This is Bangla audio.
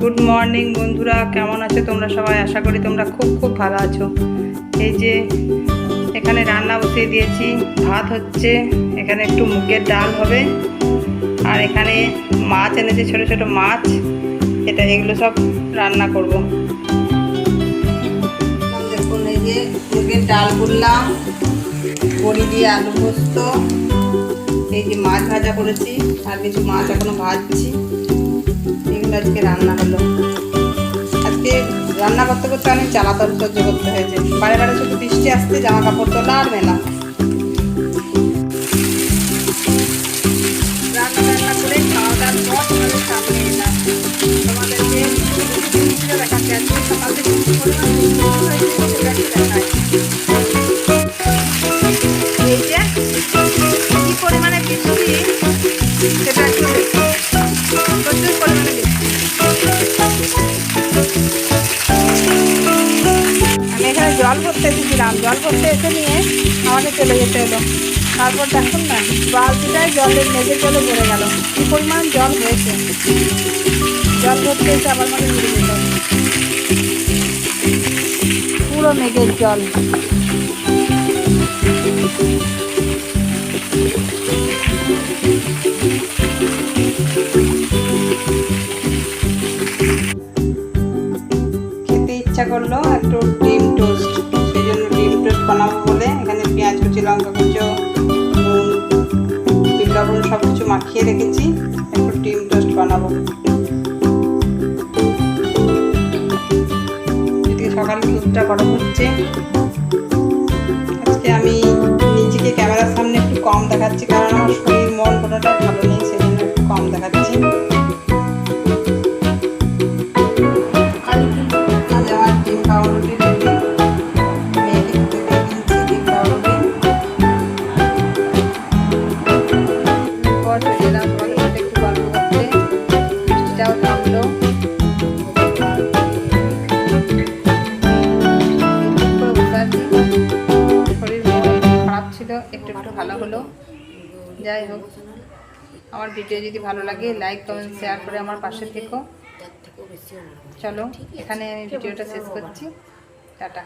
গুড মর্নিং বন্ধুরা। কেমন আছো তোমরা সবাই? আশা করি তোমরা খুব খুব ভালো আছো। এই যে, এখানে রান্না বসিয়ে দিয়েছি। ভাত হচ্ছে, এখানে একটু মুগের ডাল হবে। আর এখানে মাছ এনেছে, ছোট ছোট মাছ। এটা এগুলো সব রান্না করব। দেখুন, এই যে মুগের ডাল করলাম। বড়ি দিয়ে আলু পোস্ত। এই যে মাছ ভাজা করেছি, আর কিছু মাছ এখনও ভাজছি। আজকে রান্না হলো। আজকে রান্না করতে করতে অনেক জ্বালাতন সহ্য করতে হয়েছে। বারে বারে শুধু বৃষ্টি আসতে জামা কাপড় কি পরিমাণে বৃষ্টি, সেটা জল ভরতে এসেছিলাম জল ভরতে এসে নিয়ে আমাকে চলে যেতে হলো। তারপর দেখুন না, বালতিটায় জলের মেঘের চলে ভরে গেল। কি পরিমাণ জল হয়েছে। জল ভরতে এসে আবার আমাকে ঘুরে হবে পুরো মেঘের জল। খেতে ইচ্ছা করল একটু ডিম টোস্ট, সেই জন্য ডিম টোস্ট বানাবো বলে। এখানে পেঁয়াজ, কুচি, লঙ্কা, কুচো, নুন লবণ সব কিছু মাখিয়ে রেখেছি। একটু ডিম টোস্ট বানাবো। এদিকে সকালে দুধটা গরম হচ্ছে। আজকে আমি নিজেকে ক্যামেরার সামনে একটু কম দেখাচ্ছি, কারণ আমার শরীর মন কোনোটা ভালো নেই সেজন্য একটু কম দেখাচ্ছি। ছিল, একটু একটু ভালো হলো। যাই হোক, আমার ভিডিও যদি ভালো লাগে লাইক কমেন্ট শেয়ার করে আমার পাশে থেকো। চলো, এখানে আমি ভিডিওটা শেষ করছি। টাটা।